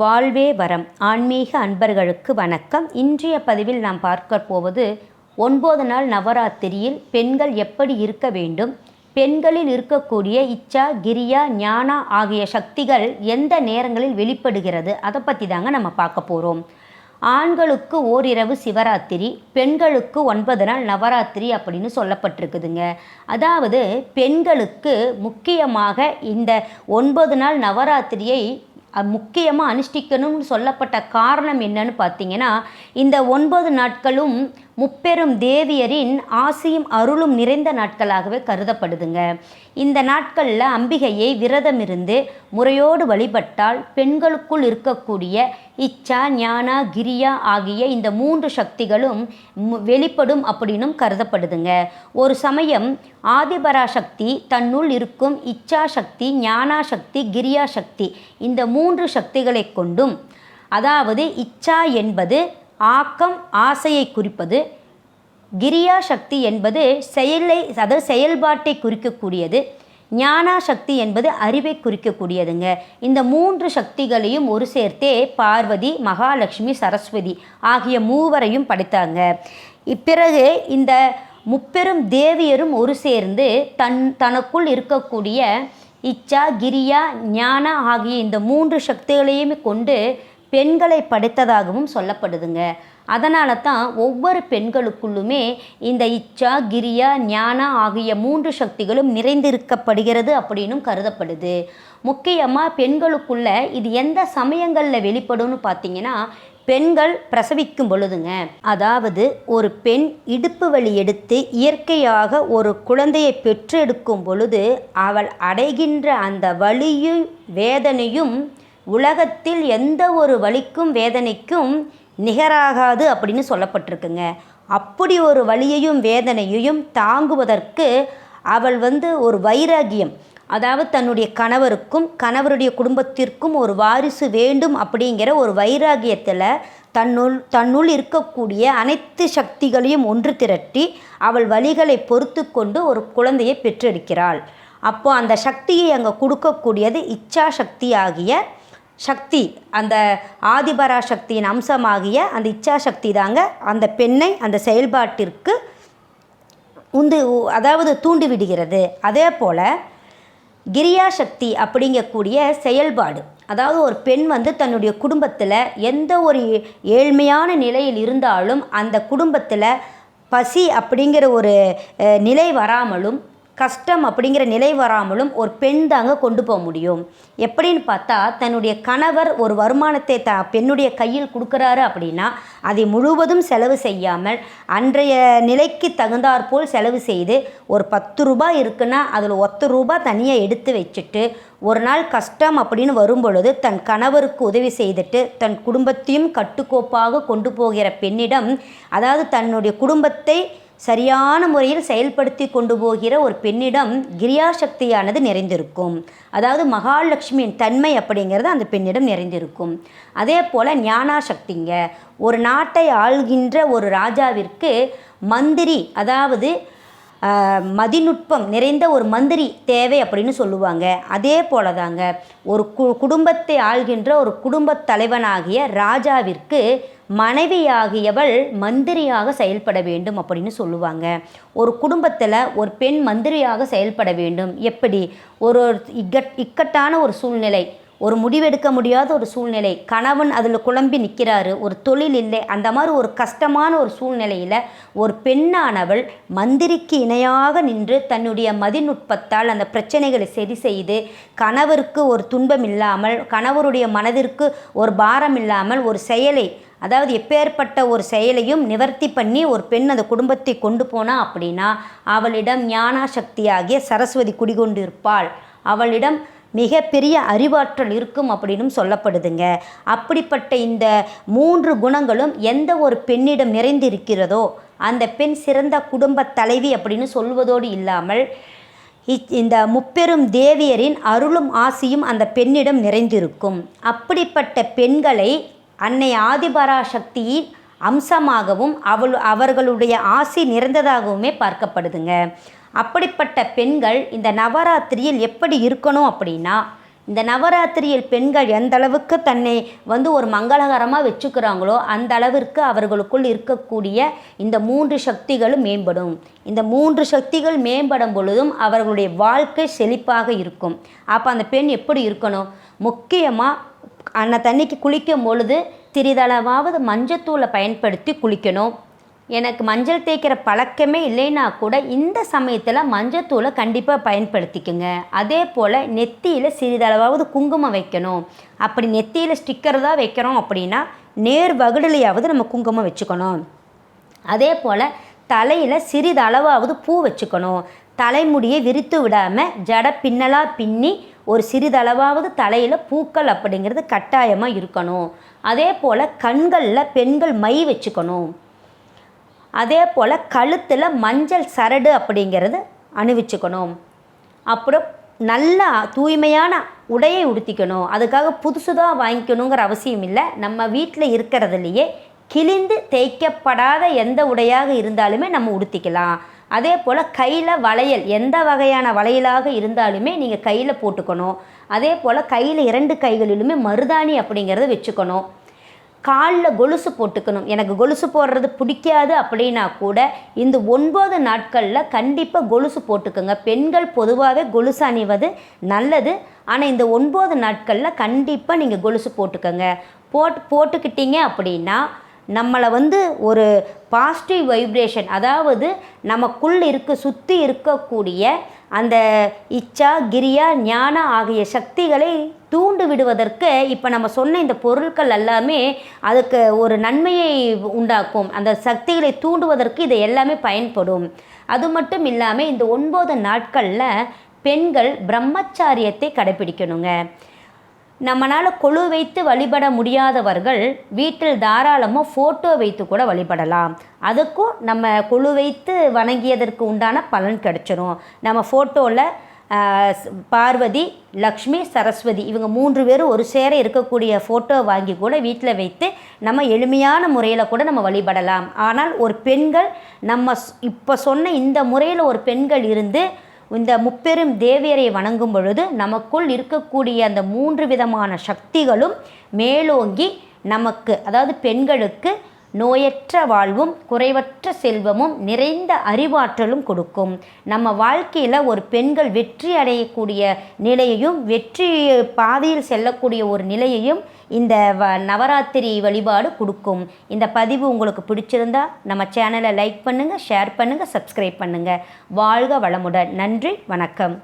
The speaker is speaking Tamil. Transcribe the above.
வாழ்வே வரம். ஆன்மீக அன்பர்களுக்கு வணக்கம். இன்றைய பதிவில் நாம் பார்க்க போவது ஒன்பது நாள் நவராத்திரியில் பெண்கள் எப்படி இருக்க வேண்டும்? பெண்களில் இருக்கக்கூடிய இச்சா கிரியா ஞானா ஆகிய சக்திகள் எந்த நேரங்களில் வெளிப்படுகிறது? அதை பற்றி தாங்க நம்ம பார்க்க போகிறோம் ஆண்களுக்கு ஓரிரவு சிவராத்திரி பெண்களுக்கு ஒன்பது நாள் நவராத்திரி அப்படின்னு சொல்லப்பட்டிருக்குதுங்க. அதாவது பெண்களுக்கு முக்கியமாக இந்த ஒன்பது நாள் நவராத்திரியை முக்கியமாக அனுஷ்டிக்கணும்னு சொல்லப்பட்ட காரணம் என்னன்னு பார்த்தீங்கன்னா இந்த ஒன்பது நாட்களும் முப்பெரும் தேவியரின் ஆசியும் அருளும் நிறைந்த நாட்களாகவே கருதப்படுதுங்க. இந்த நாட்களில் அம்பிகையை விரதமிருந்து முறையோடு வழிபட்டால் பெண்களுக்குள் இருக்கக்கூடிய இச்சா ஞானா கிரியா ஆகிய இந்த மூன்று சக்திகளும் வெளிப்படும் அப்படின்னும் கருதப்படுதுங்க. ஒரு சமயம் ஆதிபராசக்தி தன்னுள் இருக்கும் இச்சா சக்தி ஞானா சக்தி கிரியா சக்தி இந்த மூன்று சக்திகளை கொண்டும் அதாவது இச்சா என்பது ஆக்கம் ஆசையை குறிப்பது கிரியா சக்தி என்பது செயலை அதாவது செயல்பாட்டை குறிக்கக்கூடியது ஞானா சக்தி என்பது அறிவை குறிக்கக்கூடியதுங்க. இந்த மூன்று சக்திகளையும் ஒரு சேர்த்தே பார்வதி மகாலட்சுமி சரஸ்வதி ஆகிய மூவரையும் படைத்தாங்க. இப்பிறகு இந்த முப்பெரும் தேவியரும் ஒரு சேர்ந்து தன் தனக்குள் இருக்கக்கூடிய இச்சா கிரியா ஞானா ஆகிய இந்த மூன்று சக்திகளையுமே கொண்டு பெண்களை படைத்ததாகவும் சொல்லப்படுதுங்க. அதனால தான் ஒவ்வொரு பெண்களுக்குள்ளுமே இந்த இச்சா கிரியா ஞானா ஆகிய மூன்று சக்திகளும் நிறைந்திருக்கப்படுகிறது அப்படின்னும் கருதப்படுது. முக்கியமாக பெண்களுக்குள்ள இது எந்த சமயங்களில் வெளிப்படும்னு பார்த்தீங்கன்னா பெண்கள் பிரசவிக்கும் பொழுதுங்க. அதாவது ஒரு பெண் இடுப்பு வலி எடுத்து இயற்கையாக ஒரு குழந்தையை பெற்றெடுக்கும் பொழுது அவள் அடைகின்ற அந்த வலியும் வேதனையும் உலகத்தில் எந்த ஒரு வலிக்கும் வேதனைக்கும் நிகராகாது அப்படின்னு சொல்லப்பட்டிருக்குங்க. அப்படி ஒரு வழியையும் வேதனையையும் தாங்குவதற்கு அவள் வந்து ஒரு வைராகியம். அதாவது தன்னுடைய கணவருக்கும் கணவருடைய குடும்பத்திற்கும் ஒரு வாரிசு வேண்டும் அப்படிங்கிற ஒரு வைராகியத்தில் தன்னுள் தன்னுள் இருக்கக்கூடிய அனைத்து சக்திகளையும் ஒன்று திரட்டி அவள் வழிகளை பொறுத்து கொண்டு ஒரு குழந்தையை பெற்றெடுக்கிறாள். அப்போது அந்த சக்தியை அங்கே கொடுக்கக்கூடியது இச்சா சக்தி ஆகிய சக்தி அந்த ஆதிபரா சக்தியின் அம்சமாகிய அந்த இச்சா சக்தி தாங்க அந்த பெண்ணை அந்த செயல்பாட்டிற்கு உந்து அதாவது தூண்டி விடுகிறது. அதே போல் கிரியா சக்தி அப்படிங்கக்கூடிய செயல்பாடு அதாவது ஒரு பெண் வந்து தன்னுடைய குடும்பத்தில் எந்த ஒரு ஏழ்மையான நிலையில் இருந்தாலும் அந்த குடும்பத்தில் பசி அப்படிங்கிற ஒரு நிலை வராமலும் கஷ்டம் அப்படிங்கிற நிலை வராமலும் ஒரு பெண் தாங்க கொண்டு போக முடியும். எப்படின்னு பார்த்தா தன்னுடைய கணவர் ஒரு வருமானத்தை த பெண்ணுடைய கையில் கொடுக்குறாரு அப்படின்னா அதை முழுவதும் செலவு செய்யாமல் அன்றைய நிலைக்கு தகுந்தாற்போல் செலவு செய்து ஒரு பத்து ரூபாய் இருக்குன்னா அதில் ஒத்த ரூபாய் தனியாக எடுத்து வச்சுட்டு ஒரு நாள் கஷ்டம் அப்படின்னு வரும்பொழுது தன் கணவருக்கு உதவி செய்துட்டு தன் குடும்பத்தையும் கட்டுக்கோப்பாக கொண்டு போகிற பெண்ணிடம் அதாவது தன்னுடைய குடும்பத்தை சரியான முறையில் செயல்படுத்தி கொண்டு போகிற ஒரு பெண்ணிடம் கிரியாசக்தியானது நிறைந்திருக்கும். அதாவது மகாலட்சுமியின் தன்மை அப்படிங்கிறது அந்த பெண்ணிடம் நிறைந்திருக்கும். அதே போல் ஞானாசக்திங்க. ஒரு நாட்டை ஆள்கின்ற ஒரு ராஜாவிற்கு மந்திரி அதாவது மதிநுட்பம் நிறைந்த ஒரு மந்திரி தேவை அப்படின்னு சொல்லுவாங்க. அதே போல தாங்க ஒரு கு குடும்பத்தை ஆள்கின்ற ஒரு குடும்பத் தலைவனாகிய ராஜாவிற்கு மனைவியாகியவள் மந்திரியாக செயல்பட வேண்டும் அப்படின்னு சொல்லுவாங்க. ஒரு குடும்பத்தில் ஒரு பெண் மந்திரியாக செயல்பட வேண்டும். எப்படி? ஒரு இக்கட் இக்கட்டான ஒரு சூழ்நிலை ஒரு முடிவெடுக்க முடியாத ஒரு சூழ்நிலை கணவன் அதில் குழம்பி நிற்கிறாரு ஒரு தொழில் இல்லை அந்த மாதிரி ஒரு கஷ்டமான ஒரு சூழ்நிலையில் ஒரு பெண்ணானவள் மந்திரிக்கு இணையாக நின்று தன்னுடைய மதிநுட்பத்தால் அந்த பிரச்சனைகளை சரி செய்து கணவருக்கு ஒரு துன்பம் இல்லாமல் கணவருடைய மனதிற்கு ஒரு பாரம் இல்லாமல் ஒரு செயலை அதாவது எப்பேற்பட்ட ஒரு செயலையும் நிவர்த்தி பண்ணி ஒரு பெண் அந்த குடும்பத்தை கொண்டு போனா அப்படின்னா அவளிடம் ஞான சக்தியாகிய சரஸ்வதி குடிகொண்டிருப்பாள். அவளிடம் மிகப்பெரிய அறிவாற்றல் இருக்கும் அப்படின்னும் சொல்லப்படுதுங்க. அப்படிப்பட்ட இந்த மூன்று குணங்களும் எந்த ஒரு பெண்ணிடம் நிறைந்திருக்கிறதோ அந்த பெண் சிறந்த குடும்ப தலைவி அப்படின்னு சொல்வதோடு இல்லாமல் இந்த முப்பெரும் தேவியரின் அருளும் ஆசியும் அந்த பெண்ணிடம் நிறைந்திருக்கும். அப்படிப்பட்ட பெண்களை அன்னை ஆதிபராசக்தியின் அம்சமாகவும் அவள் அவர்களுடைய ஆசி நிறைந்ததாகவுமே பார்க்கப்படுதுங்க. அப்படிப்பட்ட பெண்கள் இந்த நவராத்திரியில் எப்படி இருக்கணும் அப்படின்னா இந்த நவராத்திரியில் பெண்கள் எந்த அளவுக்கு தன்னை வந்து ஒரு மங்களகரமாக வச்சுக்கிறாங்களோ அந்த அளவிற்கு அவர்களுக்குள் இருக்கக்கூடிய இந்த மூன்று சக்திகளும் மேம்படும். இந்த மூன்று சக்திகள் மேம்படும் பொழுதும் அவர்களுடைய வாழ்க்கை செழிப்பாக இருக்கும். அப்போ அந்த பெண் எப்படி இருக்கணும்? முக்கியமாக அந்த தண்ணிக்கு குளிக்கும் பொழுது சிறிதளவாவது மஞ்சத்தூளை பயன்படுத்தி குளிக்கணும். எனக்கு மஞ்சள் தேய்க்கிற பழக்கமே இல்லைன்னா கூட இந்த சமயத்தில் மஞ்சத்தூளை கண்டிப்பாக பயன்படுத்திக்கோங்க. அதே போல் நெத்தியில் சிறிதளவாவது குங்குமம் வைக்கணும். அப்படி நெத்தியில் ஸ்டிக்கர் தான் வைக்கிறோம் அப்படின்னா நேர் வகுடலையாவது நம்ம குங்குமம் வச்சுக்கணும். அதே போல் தலையில் சிறிதளவாவது பூ வச்சுக்கணும். தலைமுடியை விரித்து விடாமல் ஜட பின்னலாக பின்னி ஒரு சிறிதளவாவது தலையில் பூக்கள் அப்படிங்கிறது கட்டாயமாக இருக்கணும். அதே போல் கண்களில் பெண்கள் மை வச்சுக்கணும். அதே போல் கழுத்தில் மஞ்சள் சரடு அப்படிங்கிறது அணிவிச்சுக்கணும். அப்புறம் நல்ல தூய்மையான உடையை உடுத்திக்கணும். அதுக்காக புதுசு தான் வாங்கிக்கணுங்கிற அவசியம் இல்லை. நம்ம வீட்டில் இருக்கிறதுலையே கிழிந்து தேய்க்கப்படாத எந்த உடையாக இருந்தாலுமே நம்ம உடுத்திக்கலாம். அதே போல் கையில் வளையல் எந்த வகையான வளையலாக இருந்தாலுமே நீங்கள் கையில் போட்டுக்கணும். அதே போல் கையில் இரண்டு கைகளிலுமே மருதாணி அப்படிங்கிறத வச்சுக்கணும். காலில் கொலுசு போட்டுக்கணும். எனக்கு கொலுசு போடுறது பிடிக்காது அப்படின்னா கூட இந்த ஒன்பது நாட்களில் கண்டிப்பாக கொலுசு போட்டுக்கோங்க. பெண்கள் பொதுவாகவே கொலுசு அணிவது நல்லது. ஆனால் இந்த ஒன்பது நாட்களில் கண்டிப்பாக நீங்கள் கொலுசு போட்டுக்கோங்க. போட்டு போட்டுக்கிட்டீங்க அப்படின்னா நம்மளை வந்து ஒரு பாசிட்டிவ் வைப்ரேஷன் அதாவது நமக்குள் இருக்க சுற்றி இருக்கக்கூடிய அந்த இச்சா கிரியா ஞானம் ஆகிய சக்திகளை தூண்டு விடுவதற்கு இப்போ நம்ம சொன்ன இந்த பொருட்கள் எல்லாமே அதுக்கு ஒரு நன்மையை உண்டாக்கும். அந்த சக்திகளை தூண்டுவதற்கு இது எல்லாமே பயன்படும். அது மட்டும் இல்லாமல் இந்த ஒன்பது நாட்களில் பெண்கள் பிரம்மச்சாரியத்தை கடைபிடிக்கணுங்க. நம்மளால் கொழு வைத்து வழிபட முடியாதவர்கள் வீட்டில் தாராளமாக ஃபோட்டோ வைத்து கூட வழிபடலாம். அதுக்கும் நம்ம கொழு வைத்து வணங்கியதற்கு உண்டான பலன் கிடச்சிரும். நம்ம ஃபோட்டோவில் பார்வதி லக்ஷ்மி சரஸ்வதி இவங்க மூன்று பேரும் ஒரு சேர இருக்கக்கூடிய ஃபோட்டோ வாங்கி கூட வீட்டில் வைத்து நம்ம எளிமையான முறையில் கூட நம்ம வழிபடலாம். ஆனால் ஒரு பெண்கள் நம்ம இப்போ சொன்ன இந்த முறையில் ஒரு பெண்கள் இருந்து இந்த முப்பெரும் தேவியரை வணங்கும் பொழுது நமக்குள் இருக்கக்கூடிய அந்த மூன்று விதமான சக்திகளும் மேலோங்கி நமக்கு அதாவது பெண்களுக்கு நோயற்ற வாழ்வும் குறைவற்ற செல்வமும் நிறைந்த அறிவாற்றலும் கொடுக்கும். நம்ம வாழ்க்கையில் ஒரு பெண்கள் வெற்றி அடையக்கூடிய நிலையையும் வெற்றி பாதையில் செல்லக்கூடிய ஒரு நிலையையும் இந்த வ நவராத்திரி வழிபாடு கொடுக்கும். இந்த பதிவு உங்களுக்கு பிடிச்சிருந்தா நம்ம சேனலை லைக் பண்ணுங்கள் ஷேர் பண்ணுங்கள் சப்ஸ்கிரைப் பண்ணுங்கள் வாழ்க வளமுடன். நன்றி வணக்கம்.